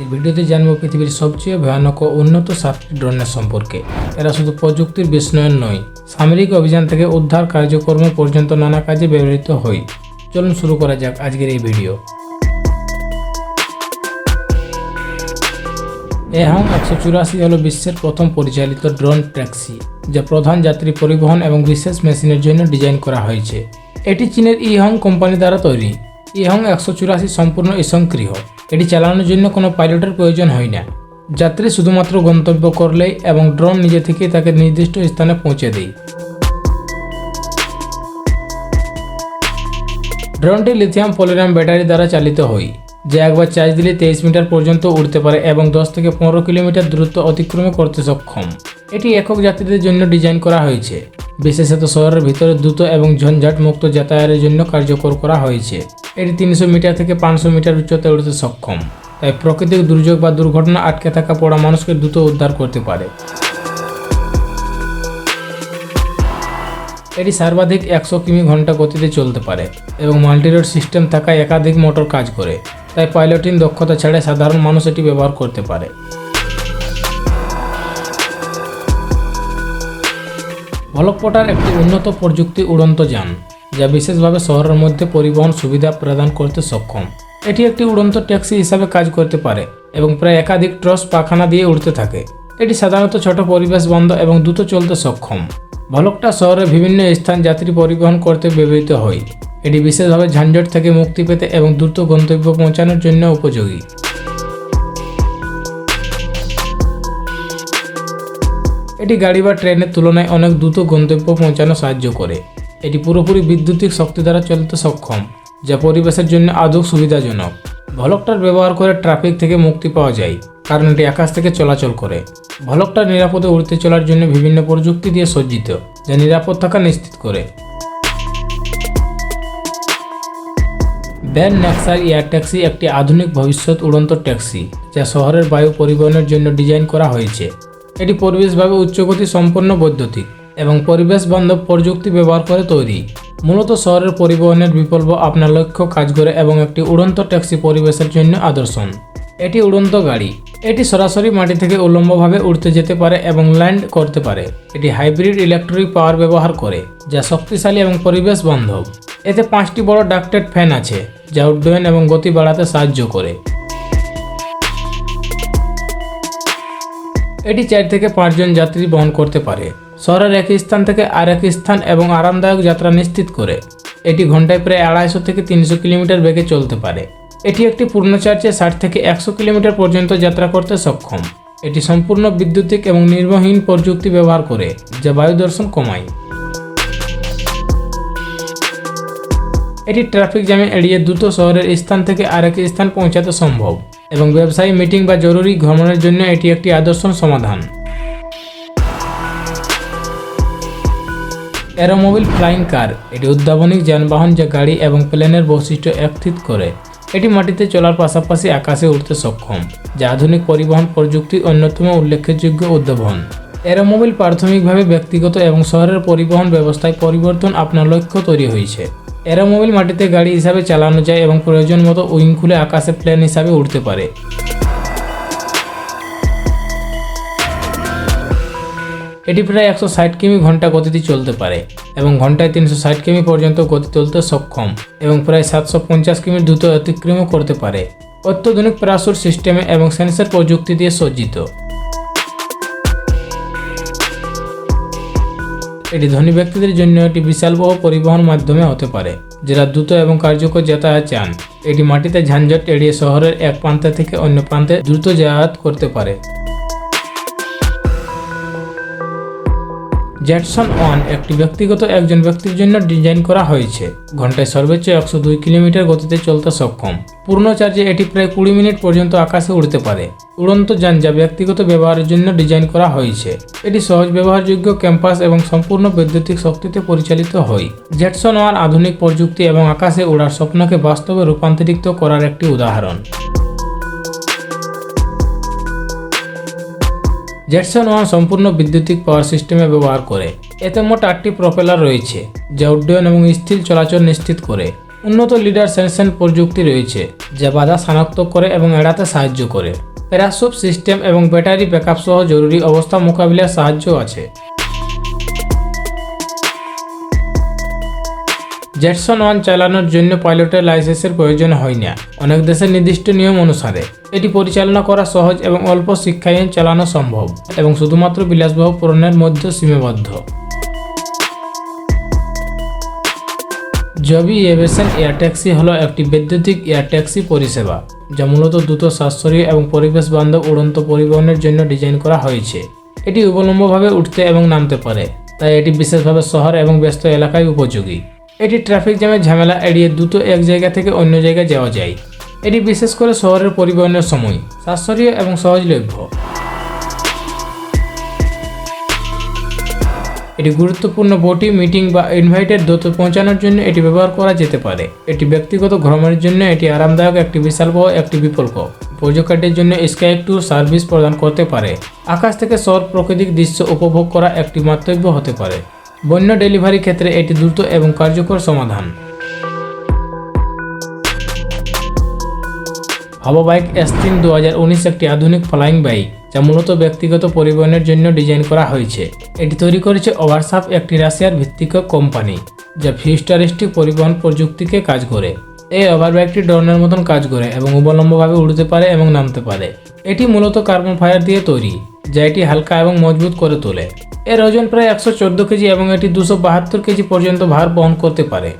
এই ভিডিওতে জানব পৃথিবীর সবচেয়ে ভয়ানক ও উন্নত সাতটি ড্রোনের সম্পর্কে। এরা শুধু প্রযুক্তির বিস্ময়ন নয়, সামরিক অভিযান থেকে উদ্ধার কার্যক্রম পর্যন্ত নানা কাজে ব্যবহৃত হয়। চলুন শুরু করা যাক আজকের এই ভিডিও। এহং একশো চুরাশি হল বিশ্বের প্রথম পরিচালিত ড্রোন ট্যাক্সি, যা প্রধান যাত্রী পরিবহন এবং বিশেষ মেশিনের জন্য ডিজাইন করা হয়েছে। এটি চীনের ইহং কোম্পানি দ্বারা তৈরি। ইহং একশো চুরাশি সম্পূর্ণ স্বয়ংক্রিয় এটি চালানোর জন্য কোনো পাইলটের প্রয়োজন হয় না। যাত্রী শুধুমাত্র গন্তব্য করলেই এবং ড্রোন নিজে থেকেই তাকে নির্দিষ্ট স্থানে পৌঁছে দেয়। ড্রোনটি লিথিয়াম পলিরাম ব্যাটারি দ্বারা চালিত হয়, যা একবার চার্জ দিলে তেইশ মিটার পর্যন্ত উড়তে পারে এবং দশ থেকে পনেরো কিলোমিটার দূরত্ব অতিক্রম করতে সক্ষম। এটি একক যাত্রীদের জন্য ডিজাইন করা হয়েছে, বিশেষত শহরের ভিতরে দ্রুত এবং ঝঞ্ঝাট মুক্ত যাতায়াতের জন্য কার্যকর করা হয়েছে। এটি তিনশো মিটার থেকে পাঁচশো মিটার উচ্চতায় উড়তে সক্ষম। তাই প্রাকৃতিক দুর্যোগ বা দুর্ঘটনা আটকে থাকা পড়া মানুষকে দ্রুত উদ্ধার করতে পারে। এটি সর্বাধিক একশো কিমি ঘণ্টা গতিতে চলতে পারে এবং মাল্টিরোড সিস্টেম থাকায় একাধিক মোটর কাজ করে, তাই পাইলটিং দক্ষতা ছাড়াই সাধারণ মানুষ এটি ব্যবহার করতে পারে। ভলকপটার একটি উন্নত প্রযুক্তি উড়ন্ত যান। যা বিশেষভাবে শহরের মধ্যে পরিবহন সুবিধা প্রদান করতে সক্ষম। এটি একটি উড়ন্ত ট্যাক্সি হিসাবে কাজ করতে পারে এবং প্রায় একাধিক ট্রস পাখানা দিয়ে উড়তে থাকে। এটি সাধারণত ছোট পরিবেশ বন্ধ এবং দ্রুত চলতে সক্ষম। ভলকটা শহরের বিভিন্ন স্থান যাত্রী পরিবহন করতে ব্যবহৃত হয়। এটি বিশেষভাবে ঝাঞ্ঝট থেকে মুক্তি পেতে এবং দ্রুত গন্তব্য পৌঁছানোর জন্য উপযোগী। এটি গাড়ি বা ট্রেনের তুলনায় অনেক দ্রুত গন্তব্য পৌঁছানো সাহায্য করে। এটি পুরোপুরি বিদ্যুতিক শক্তি দ্বারা চলতে সক্ষম, যা পরিবেশের জন্য আদৌ সুবিধাজনক। ভলকটার ব্যবহার করে ট্রাফিক থেকে মুক্তি পাওয়া যায় কারণ এটি আকাশ থেকে চলাচল করে। ভলকটা নিরাপদে উড়তে চলার জন্য বিভিন্ন প্রযুক্তি দিয়ে সজ্জিত, যা নিরাপদ থাকা নিশ্চিত করে। ব্যান নেক্সার এয়ার ট্যাক্সি একটি আধুনিক ভবিষ্যৎ উড়ন্ত ট্যাক্সি, যা শহরের বায়ু পরিবহনের জন্য ডিজাইন করা হয়েছে। এটি পরিবেশভাবে উচ্চগতি সম্পন্ন বৈদ্যুতিক। এবং পরিবেশ বান্ধব প্রযুক্তি ব্যবহার করে তৈরি। মূলত শহরের পরিবহনের বিকল্প আপনার লক্ষ্য কাজ করে এবং একটি উড়ন্ত ট্যাক্সি পরিবেশের জন্য আদর্শন এটি উড়ন্ত গাড়ি। এটি সরাসরি মাটি থেকে উলম্বভাবে উড়তে যেতে পারে এবং ল্যান্ড করতে পারে। এটি হাইব্রিড ইলেকট্রিক পাওয়ার ব্যবহার করে, যা শক্তিশালী এবং পরিবেশ বান্ধব এতে পাঁচটি বড় ডাক্টেড ফ্যান আছে, যা উড্ডয়ন এবং গতি বাড়াতে সাহায্য করে। এটি চার থেকে পাঁচজন যাত্রী বহন করতে পারে। শহরের এক স্থান থেকে আর এক স্থান এবং আরামদায়ক যাত্রা নিশ্চিত করে। এটি ঘন্টায় প্রায় আড়াইশো থেকে তিনশো কিলোমিটার বেগে চলতে পারে। এটি একটি পূর্ণ চার্জে ষাট থেকে একশো কিলোমিটার পর্যন্ত যাত্রা করতে সক্ষম। এটি সম্পূর্ণ বিদ্যুতিক এবং নির্মহীন প্রযুক্তি ব্যবহার করে, যা বায়ু দর্শন কমায়। এটি ট্রাফিক জ্যামে এড়িয়ে দ্রুত শহরের স্থান থেকে আরেক স্থান পৌঁছাতে সম্ভব এবং ব্যবসায়ী মিটিং বা জরুরি ভ্রমণের জন্য এটি একটি আদর্শ সমাধান। AeroMobil flying car. এটি উদ্ভাবনিক যানবাহন যা গাড়ি এবং প্লেনের বৈশিষ্ট্য একত্রিত করে। এটি মাটিতে চলার পাশাপাশি আকাশে উঠতে সক্ষম, যা আধুনিক পরিবহন প্রযুক্তির অন্যতম উল্লেখযোগ্য উদ্ভাবন। অ্যারোমোবিল প্রাথমিকভাবে ব্যক্তিগত এবং শহরের পরিবহন ব্যবস্থায় পরিবর্তন আপনার লক্ষ্য তৈরি হয়েছে। অ্যারোমোবিল মাটিতে গাড়ি হিসাবে চালানো যায় এবং প্রয়োজন মতো উইং খুলে আকাশে প্লেন হিসাবে উঠতে পারে। এটি প্রায় একশো ষাট কিমি ঘণ্টা গতিতে চলতে পারে এবং ঘন্টায় তিনশো ষাট কিমি পর্যন্ত গতি তুলতে সক্ষম এবং প্রায় সাতশো পঞ্চাশ কিমি দ্রুত অতিক্রমও করতে পারে। অত্যাধুনিক প্রাসুর সিস্টেমে এবং সেন্সর প্রযুক্তি দিয়ে সজ্জিত। এটি ধনী ব্যক্তিদের জন্য একটি বিশাল বিশালবহ পরিবহন মাধ্যমে হতে পারে, যারা দ্রুত এবং কার্যকর যাতায়াত চান। এটি মাটিতে ঝাঞ্ঝট এড়িয়ে শহরের এক প্রান্ত থেকে অন্য প্রান্তে দ্রুত যাতায়াত করতে পারে। জ্যাটসন ওয়ান একটি ব্যক্তিগত একজন ব্যক্তির জন্য ডিজাইন করা হয়েছে। ঘন্টায় সর্বোচ্চ একশো দুই কিলোমিটার গতিতে চলতে সক্ষম। পূর্ণ চার্জে এটি প্রায় কুড়ি মিনিট পর্যন্ত আকাশে উড়তে পারে। উড়ন্ত যান যা ব্যক্তিগত ব্যবহারের জন্য ডিজাইন করা হয়েছে। এটি সহজ ব্যবহারযোগ্য ক্যাম্পাস এবং সম্পূর্ণ বৈদ্যুতিক শক্তিতে পরিচালিত হয়। জ্যাটসন ওয়ান আধুনিক প্রযুক্তি এবং আকাশে ওড়ার স্বপ্নকে বাস্তবে রূপান্তরিত করার একটি উদাহরণ। জেটসন ওয়ান সম্পূর্ণ বিদ্যুতিক পাওয়ার সিস্টেমে ব্যবহার করে। এতে মোট আটটি প্রপেলার রয়েছে, যা উড্ডয়ন এবং স্থির চলাচল নিশ্চিত করে। উন্নত লিডার সেন্সেন প্রযুক্তি রয়েছে, যা বাধা শনাক্ত করে এবং এড়াতে সাহায্য করে। প্যারাসুপ সিস্টেম এবং ব্যাটারি ব্যাকআপ সহ জরুরি অবস্থা মোকাবিলার সাহায্য আছে। জেটসন ওয়ান চালানোর জন্য পাইলটের লাইসেন্সের প্রয়োজন হয় না। অনেক দেশের নির্দিষ্ট নিয়ম অনুসারে এটি পরিচালনা করা সহজ এবং অল্প শিক্ষায়ন চালানো সম্ভব এবং শুধুমাত্র বিলাসবহ পূরণের মধ্যে সীমাবদ্ধ। জবি এভিয়েশন এয়ার ট্যাক্সি হলো একটি বৈদ্যুতিক এয়ার ট্যাক্সি পরিষেবা, যা মূলত দ্রুত, সাশ্রয়ী এবং পরিবেশ বান্ধব উড়ন্ত পরিবহনের জন্য ডিজাইন করা হয়েছে। এটি উবলম্বভাবে উঠতে এবং নামতে পারে, তাই এটি বিশেষভাবে শহর এবং ব্যস্ত এলাকায় উপযোগী। এটি ট্রাফিক জ্যামের ঝামেলা এড়িয়ে দ্রুত এক জায়গা থেকে অন্য জায়গায় যাওয়া যায়। এটি বিশেষ করে শহরের পরিবহনের সময়, সাশ্রয়ী এবং সহজলভ্য। এটি গুরুত্বপূর্ণ বটি, মিটিং বা ইনভাইটের দ্রুত পৌঁছানোর জন্য এটি ব্যবহার করা যেতে পারে। এটি ব্যক্তিগত ভ্রমণের জন্য এটি আরামদায়ক, একটি বিশাল বড়, একটি বিকল্প। পর্যটকদের জন্য স্কাই ট্যুর সার্ভিস প্রদান করতে পারে। আকাশ থেকে শহর প্রাকৃতিক দৃশ্য উপভোগ করা একটি মাতব্য হতে পারে। বন্য ডেলিভারি ক্ষেত্রে এটি দ্রুত এবং কার্যকর সমাধান। হাওয়া বাইক এস তিন দু একটি আধুনিক ফ্লাইং বাইক, যা মূলত ব্যক্তিগত পরিবহনের জন্য ডিজাইন করা হয়েছে। এটি তৈরি করেছে ওভারসাপ একটি রাশিয়ার ভিত্তিক কোম্পানি, যা ফিউস্টারিস্টিক পরিবহন প্রযুক্তিকে কাজ করে। এই ওভার বাইকটি ড্রোনের মতন কাজ করে এবং উবলম্বভাবে উড়তে পারে এবং নামতে পারে। এটি মূলত কার্বন ফায়ার দিয়ে তৈরি, যা এটি হালকা এবং মজবুত করে তোলে। এর ওজন প্রায় একশো চোদ্দ কেজি এবং এটি দুশো বাহাত্তর কেজি পর্যন্ত ভার বহন করতে পারে।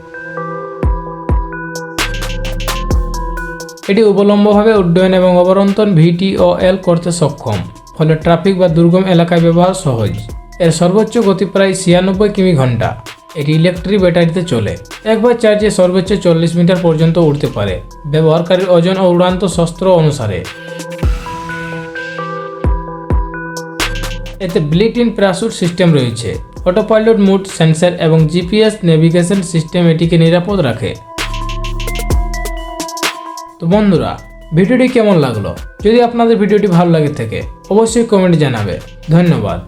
এটি উবলম্বভাবে উড্ডয়ন এবং অবরন্তন ভিটিওএল করতে সক্ষম, ফলে ট্রাফিক বা দুর্গম এলাকায় ব্যবহার সহজ। এর সর্বোচ্চ গতি প্রায় ছিয়ানব্বই কিমি ঘণ্টা। এটি ইলেকট্রিক ব্যাটারিতে চলে। একবার চার্জে সর্বোচ্চ চল্লিশ মিটার পর্যন্ত উড়তে পারে। ব্যবহারকারীর ওজন ও উড়ান্ত শস্ত্র অনুসারে। এতে ব্লিট ইন প্যারাসুট সিস্টেম রয়েছে। অটো পাইলট মুড সেন্সর এবং জিপিএস নেভিগেশন সিস্টেম এটিকে নিরাপদ রাখে। তো বন্ধুরা, ভিডিওটি কেমন লাগল? যদি আপনাদের ভিডিওটি ভালো লাগে থাকে, অবশ্যই কমেন্ট জানাবে। ধন্যবাদ।